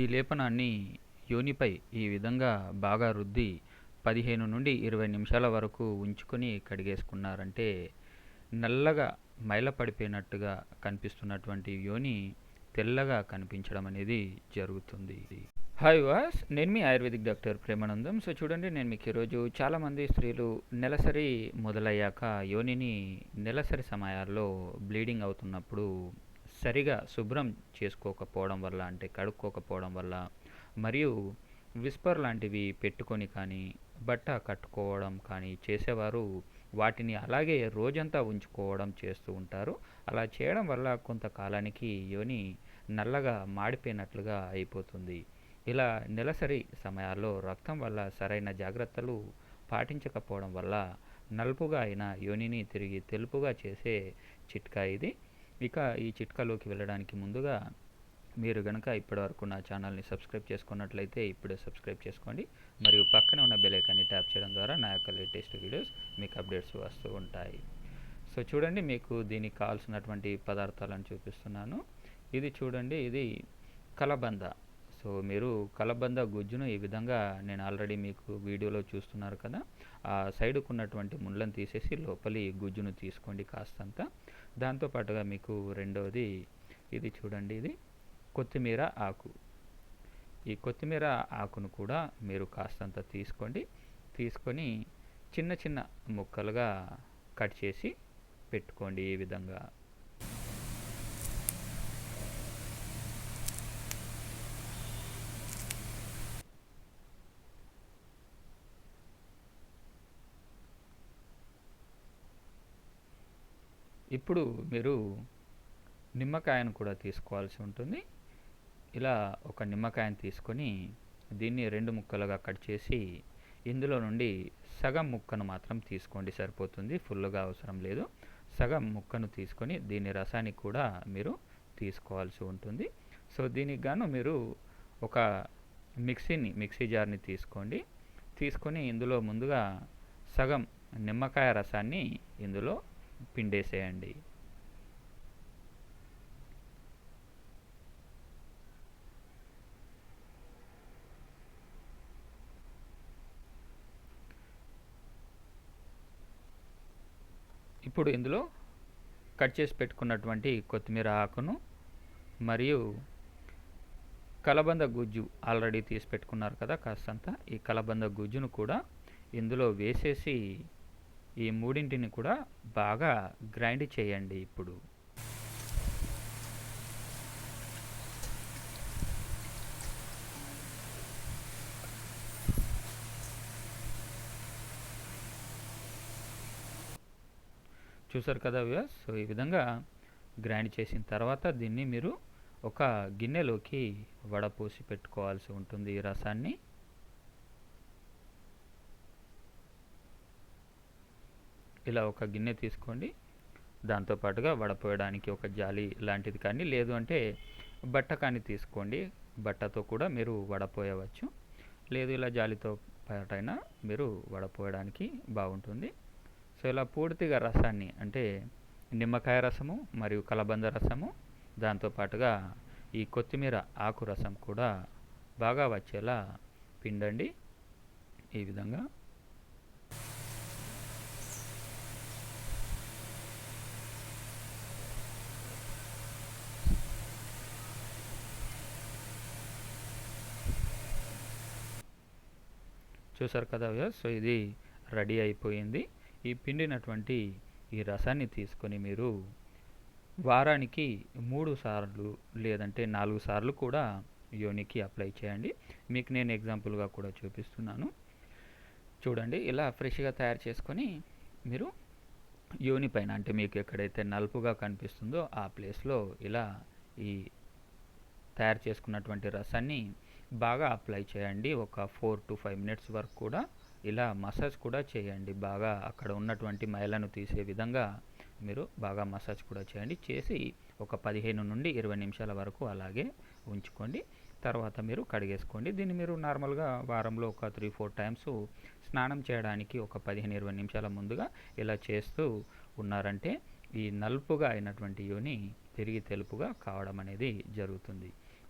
ఈ లేపనాన్ని యోనిపై ఈ విధంగా బాగా రుద్ది పదిహేను నుండి ఇరవై నిమిషాల వరకు ఉంచుకొని కడిగేసుకున్నారంటే నల్లగా మైల పడిపోయినట్టుగా కనిపిస్తున్నటువంటి యోని తెల్లగా కనిపించడం అనేది జరుగుతుంది. హాయ్ వాస్ నేను మీ ఆయుర్వేదిక్ డాక్టర్ ప్రేమానందం. సో చూడండి నేను మీకు ఈరోజు చాలామంది స్త్రీలు నెలసరి మొదలయ్యాక యోనిని నెలసరి సమయాల్లో బ్లీడింగ్ అవుతున్నప్పుడు సరిగా శుభ్రం చేసుకోకపోవడం వల్ల అంటే కడుక్కోకపోవడం వల్ల మరియు విస్పర్ లాంటివి పెట్టుకొని కానీ బట్ట కట్టుకోవడం కానీ చేసేవారు వాటిని అలాగే రోజంతా ఉంచుకోవడం చేస్తూ ఉంటారు. అలా చేయడం వల్ల కొంతకాలానికి యోని నల్లగా మాడిపోయినట్లుగా అయిపోతుంది. ఇలా నెలసరి సమయాల్లో రక్తం వల్ల సరైన జాగ్రత్తలు పాటించకపోవడం వల్ల నలుపుగా అయిన యోనిని తిరిగి తెలుపుగా చేసే చిట్కా ఇది. ఇక ఈ చిట్కాలోకి వెళ్ళడానికి ముందుగా మీరు కనుక ఇప్పటివరకు నా ఛానల్ని సబ్స్క్రైబ్ చేసుకున్నట్లయితే ఇప్పుడే సబ్స్క్రైబ్ చేసుకోండి. మరియు పక్కనే ఉన్న బెలైకాన్ని ట్యాప్ చేయడం ద్వారా నా యొక్క లేటెస్ట్ వీడియోస్ మీకు అప్డేట్స్ వస్తూ ఉంటాయి. సో చూడండి మీకు దీనికి కావాల్సినటువంటి పదార్థాలను చూపిస్తున్నాను. ఇది చూడండి ఇది కలబంద. సో మీరు కలబంద గుజ్జును ఈ విధంగా నేను ఆల్రెడీ మీకు వీడియోలో చూస్తున్నారు కదా. ఆ సైడ్కు ఉన్నటువంటి ముళ్ళను తీసేసి లోపలి గుజ్జును తీసుకోండి కాస్తంత. దాంతోపాటుగా మీకు రెండవది ఇది చూడండి ఇది కొత్తిమీర ఆకు. ఈ కొత్తిమీర ఆకును కూడా మీరు కాస్తంత తీసుకోండి. తీసుకొని చిన్న చిన్న ముక్కలుగా కట్ చేసి పెట్టుకోండి ఈ విధంగా. ఇప్పుడు మీరు నిమ్మకాయను కూడా తీసుకోవాల్సి ఉంటుంది. ఇలా ఒక నిమ్మకాయను తీసుకొని దీన్ని రెండు ముక్కలుగా కట్ చేసి ఇందులో నుండి సగం ముక్కను మాత్రం తీసుకోండి సరిపోతుంది ఫుల్గా అవసరం లేదు. సగం ముక్కను తీసుకొని దీని రసాన్ని కూడా మీరు తీసుకోవాల్సి ఉంటుంది. సో దీనికి గాను మీరు ఒక మిక్సీని మిక్సీ జార్ని తీసుకోండి. తీసుకొని ఇందులో ముందుగా సగం నిమ్మకాయ రసాన్ని ఇందులో పిండేసేయండి. ఇప్పుడు ఇందులో కట్ చేసి పెట్టుకున్నటువంటి కొత్తిమీర ఆకును మరియు కలబంద గుజ్జు ఆల్రెడీ తీసి పెట్టుకున్నారు కదా కాస్తంత. ఈ కలబంద గుజ్జును కూడా ఇందులో వేసేసి ఈ మూడింటిని కూడా బాగా గ్రైండ్ చేయండి ఇప్పుడు. చూసారు కదా వ్యూస్ సో ఈ విధంగా గ్రైండ్ చేసిన తర్వాత దీన్ని మీరు ఒక గిన్నెలోకి వడపోసి పెట్టుకోవాల్సి ఉంటుంది ఈ రసాన్ని. ఇలా ఒక గిన్నె తీసుకోండి. దాంతోపాటుగా వడపోయడానికి ఒక జాలి లాంటిది కానీ లేదు అంటే బట్ట కానీ తీసుకోండి. బట్టతో కూడా మీరు వడపోయవచ్చు. లేదు ఇలా జాలితో పాటైనా మీరు వడపోయడానికి బాగుంటుంది. సో ఇలా పూర్తిగా రసాన్ని అంటే నిమ్మకాయ రసము మరియు కలబంద రసము దాంతోపాటుగా ఈ కొత్తిమీర ఆకు రసం కూడా బాగా వచ్చేలా పిండండి. ఈ విధంగా చూసారు కదా వ్యూస్ సో ఇది రెడీ అయిపోయింది. ఈ పిండినటువంటి ఈ రసాన్ని తీసుకొని మీరు వారానికి మూడు సార్లు లేదంటే నాలుగు సార్లు కూడా యోనికి అప్లై చేయండి. మీకు నేను ఎగ్జాంపుల్గా కూడా చూపిస్తున్నాను. చూడండి ఇలా ఫ్రెష్గా తయారు చేసుకొని మీరు యోని పైన అంటే మీకు ఎక్కడైతే నలుపుగా కనిపిస్తుందో ఆ ప్లేస్లో ఇలా ఈ తయారు చేసుకున్నటువంటి రసాన్ని బాగా అప్లై చేయండి. ఒక ఫోర్ టు ఫైవ్ మినిట్స్ వరకు కూడా ఇలా మసాజ్ కూడా చేయండి. బాగా అక్కడ ఉన్నటువంటి మైలను తీసే విధంగా మీరు బాగా మసాజ్ కూడా చేయండి. చేసి ఒక పదిహేను నుండి ఇరవై నిమిషాల వరకు అలాగే ఉంచుకోండి. తర్వాత మీరు కడిగేసుకోండి. దీన్ని మీరు నార్మల్గా వారంలో ఒక త్రీ ఫోర్ టైమ్స్ స్నానం చేయడానికి ఒక పదిహేను ఇరవై నిమిషాల ముందుగా ఇలా చేస్తూ ఉన్నారంటే ఈ నలుపుగా అయినటువంటి యోని తిరిగి తెలుపుగా కావడం అనేది జరుగుతుంది.